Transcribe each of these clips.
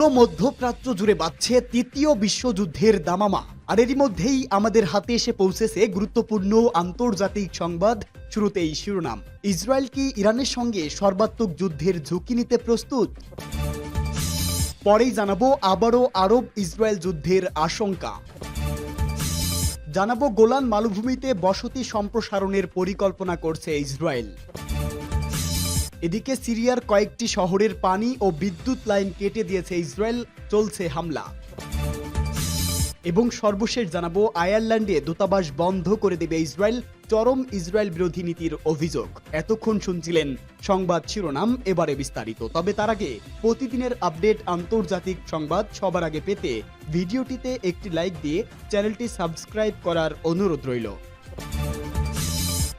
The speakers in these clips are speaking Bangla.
পুরো মধ্যপ্রাচ্য জুড়ে বাড়ছে তৃতীয় বিশ্বযুদ্ধের দামামা। আর এরই মধ্যেই আমাদের হাতে এসে পৌঁছেছে গুরুত্বপূর্ণ আন্তর্জাতিক সংবাদ শুরুতেই শিরোনাম। ইসরায়েল কি ইরানের সঙ্গে সর্বাত্মক যুদ্ধের ঝুঁকি নিতে প্রস্তুত? পরেই জানাব আবারও আরব ইসরায়েল যুদ্ধের আশঙ্কা। জানাব গোলান মালভূমিতে বসতি সম্প্রসারণের পরিকল্পনা করছে ইসরায়েল। এদিকে সিরিয়ার কয়েকটি শহরের পানি ও বিদ্যুৎ লাইন কেটে দিয়েছে ইসরায়েল, চলছে হামলা। এবং সর্বশেষ জানাব, আয়ারল্যান্ডে দূতাবাস বন্ধ করে দেবে ইসরায়েল, চরম ইসরায়েল বিরোধী নীতির অভিযোগ। এতক্ষণ শুনছিলেন সংবাদ শিরোনাম, এবারে বিস্তারিত। তবে তার আগে প্রতিদিনের আপডেট আন্তর্জাতিক সংবাদ সবার আগে পেতে ভিডিওটিতে একটি লাইক দিয়ে চ্যানেলটি সাবস্ক্রাইব করার অনুরোধ রইল।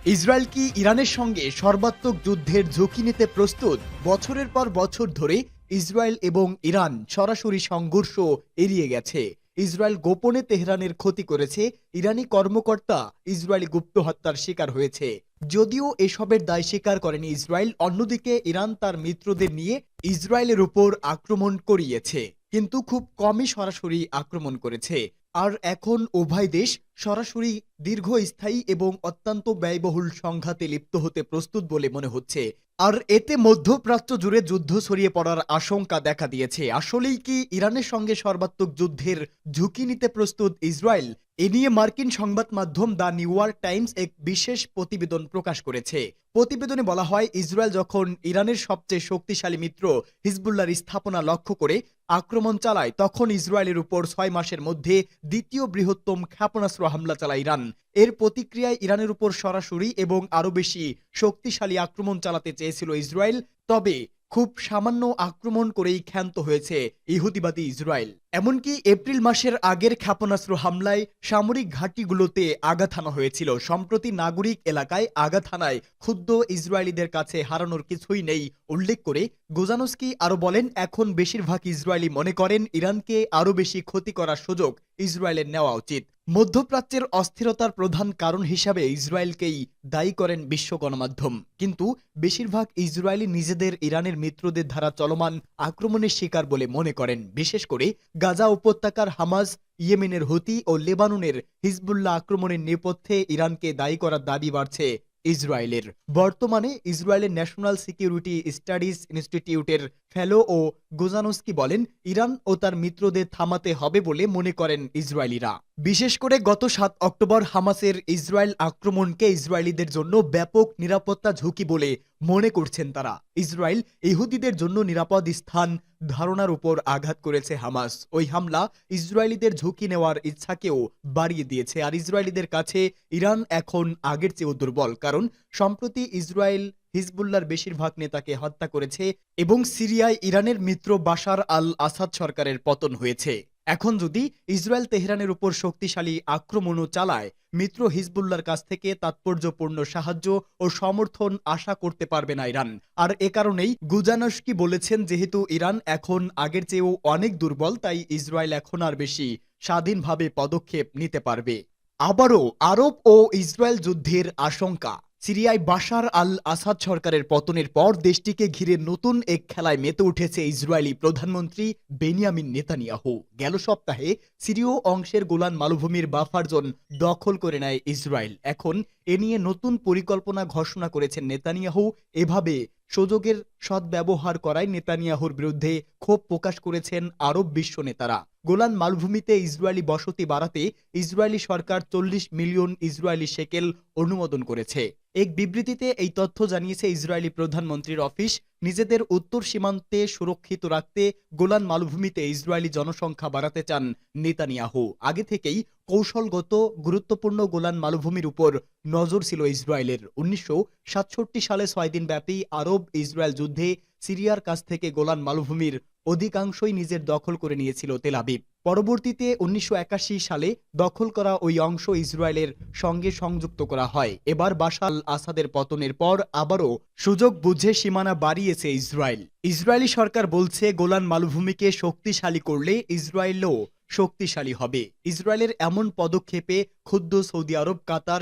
ইসরায়েল কি ইরানের সঙ্গে সর্বাত্মক যুদ্ধের ঝুঁকি নিতে প্রস্তুত? বছরের পর বছর ধরে ইসরায়েল এবং ইরান সরাসরি সংঘর্ষ এড়িয়ে গেছে। ইসরায়েল গোপনে তেহরানের ক্ষতি করেছে। ইরানি কর্মকর্তা ইসরায়েলি গুপ্ত হত্যার শিকার হয়েছে। যদিও এসবের দায় স্বীকার করেনি ইসরায়েল, অন্যদিকে ইরান তার মিত্রদের নিয়ে ইসরায়েলের উপর আক্রমণ করিয়েছে। কিন্তু খুব কমই সরাসরি আক্রমণ করেছে। আর এখন উভয় দেশ সরাসরি দীর্ঘস্থায়ী এবং অত্যন্ত ব্যয়বহুল সংঘাতে লিপ্ত হতে প্রস্তুত বলে মনে হচ্ছে। আর এতে মধ্যপ্রাচ্য জুড়ে যুদ্ধ ছড়িয়ে পড়ার আশঙ্কা দেখা দিয়েছে। আসলেই কি ইরানের সঙ্গে সর্বাত্মক যুদ্ধের ঝুঁকি নিতে প্রস্তুত ইসরায়েল? এ নিয়ে মার্কিন সংবাদ মাধ্যম দ্য নিউ ইয়র্ক টাইমস এক বিশেষ প্রতিবেদন প্রকাশ করেছে। প্রতিবেদনে বলা হয়, ইসরায়েল যখন ইরানের সবচেয়ে শক্তিশালী মিত্র হিজবুল্লাহর স্থাপনা লক্ষ্য করে আক্রমণ চালায়, তখন ইসরায়েলের উপর ছয় মাসের মধ্যে দ্বিতীয় বৃহত্তম ক্ষেপণাস্ত্র হামলা চালায় ইরান। এর প্রতিক্রিয়ায় ইরানের উপর সরাসরি এবং আরও বেশি শক্তিশালী আক্রমণ চালাতে চেয়েছিল ইসরায়েল, তবে খুব সামান্য আক্রমণ করেই ক্ষান্ত হয়েছে ইহুদিবাদী ইসরায়েল। এমনকি এপ্রিল মাসের আগের ক্ষেপণাস্ত্র হামলায় সামরিক ঘাঁটিগুলোতে আঘাত হানা হয়েছিল। সম্প্রতি নাগরিক এলাকায় আঘাত হানায় ক্ষুদ্র ইসরায়েলিদের কাছে হারানোর কিছুই নেই উল্লেখ করে গোজানস্কি আরও বলেন, এখন বেশিরভাগ ইসরায়েলি মনে করেন ইরানকে আরও বেশি ক্ষতি করার সুযোগ ইসরায়েলের নেওয়া উচিত। মধ্যপ্রাচ্যের অস্থিরতার প্রধান কারণ হিসাবে ইসরায়েলকেই দায়ী করেন বিশ্ব গণমাধ্যম। কিন্তু বেশিরভাগ ইসরায়েলি নিজেদের ইরানের মিত্রদের দ্বারা চলমান আক্রমণের শিকার বলে মনে করেন। বিশেষ করে গাজা উপত্যকার হামাজ ইয়েমেনের হুতি ও লেবাননের হিজবুল্লাহ আক্রমণের নেপথ্যে ইরানকে দায়ী করার দাবি বাড়ছে ইসরায়েলের। বর্তমানে ইসরায়েলের ন্যাশনাল সিকিউরিটি স্টাডিজ ইনস্টিটিউটের ফেলো ও গোজানস্কি বলেন, ইরান ও তার মিত্রদের থামাতে হবে বলে মনে করেন ইসরায়েলিরা। বিশেষ করে গত সাত অক্টোবর হামাসের ইসরায়েল আক্রমণকে ইসরায়েলিদের জন্য ব্যাপক নিরাপত্তা ঝুঁকি বলে মনে করছেন তারা। ইসরায়েল ইহুদিদের জন্য নিরাপদ স্থান ধারণার উপর আঘাত করেছে হামাস। ওই হামলা ইসরায়েলিদের ঝুঁকি নেওয়ার ইচ্ছাকেও বাড়িয়ে দিয়েছে। আর ইসরায়েলিদের কাছে ইরান এখন আগের চেয়েও দুর্বল, কারণ সম্প্রতি ইসরায়েল হিজবুল্লার বেশিরভাগ নেতাকে হত্যা করেছে এবং সিরিয়ায় ইরানের মিত্র বাশার আল আসাদ সরকারের পতন হয়েছে। এখন যদি ইসরায়েল তেহরানের উপর শক্তিশালী আক্রমণও চালায়, মিত্র হিজবুল্লার কাছ থেকে তাৎপর্যপূর্ণ সাহায্য ও সমর্থন আশা করতে পারবে না ইরান। আর এ কারণেই গুজানস্কি বলেছেন যেহেতু ইরান এখন আগের চেয়েও অনেক দুর্বল, তাই ইসরায়েল এখন আর বেশি স্বাধীনভাবে পদক্ষেপ নিতে পারবে। আবারও আরব ও ইসরায়েল যুদ্ধের আশঙ্কা। সিরিয়ায় বাশার আল আসাদ সরকারের পতনের পর দেশটিকে ঘিরে নতুন এক খেলায় মেতে উঠেছে ইসরায়েলি প্রধানমন্ত্রী বেনিয়ামিন নেতানিয়াহু। গেল সপ্তাহে সিরিয় অংশের গোলান মালভূমির বাফার জোন দখল করে নেয় ইসরায়েল। এখন এ নিয়ে নতুন পরিকল্পনা ঘোষণা করেছেন নেতানিয়াহু। এভাবে সুযোগের সদ্ব্যবহার করায় নেতানিয়াহুর বিরুদ্ধে ক্ষোভ প্রকাশ করেছেন আরব বিশ্ব নেতারা। গোলান মালভূমিতে ইসরায়েলি বসতি বাড়াতে ইসরায়েলি সরকার চল্লিশ মিলিয়ন ইসরায়েলি শেকেল অনুমোদন করেছে। এক বিবৃতিতে এই তথ্য জানিয়েছে ইসরায়েলি প্রধানমন্ত্রীর অফিস। নিজেদের উত্তর সীমান্তে সুরক্ষিত রাখতে গোলান মালভূমিতে ইসরায়েলি জনসংখ্যা বাড়াতে চান নেতানিয়াহু। আগে থেকেই কৌশলগত, গুরুত্বপূর্ণ গোলান মালভূমির উপর নজর ছিল ইসরায়েলের। উনিশশো সাতষট্টি সালে ছয় দিন ব্যাপী আরব ইসরায়েল যুদ্ধে সিরিয়ার কাছ থেকে গোলান মালভূমির অধিকাংশই নিজের দখল করে নিয়েছিল তেলাবিব পরবর্তীতে উনিশশো সালে দখল করা ওই অংশ ইসরায়েলের সঙ্গে সংযুক্ত করা হয়। এবার বাশাল আসাদের পতনের পর আবারও সুযোগ বুঝে সীমানা বাড়িয়েছে ইসরায়েল। ইসরায়েলি সরকার বলছে, গোলান মালভূমিকে শক্তিশালী করলে ইসরায়েলও শক্তিশালী হবে। ইসরায়েলের এমন পদক্ষেপে ক্ষুব্ধ সৌদি আরব, কাতার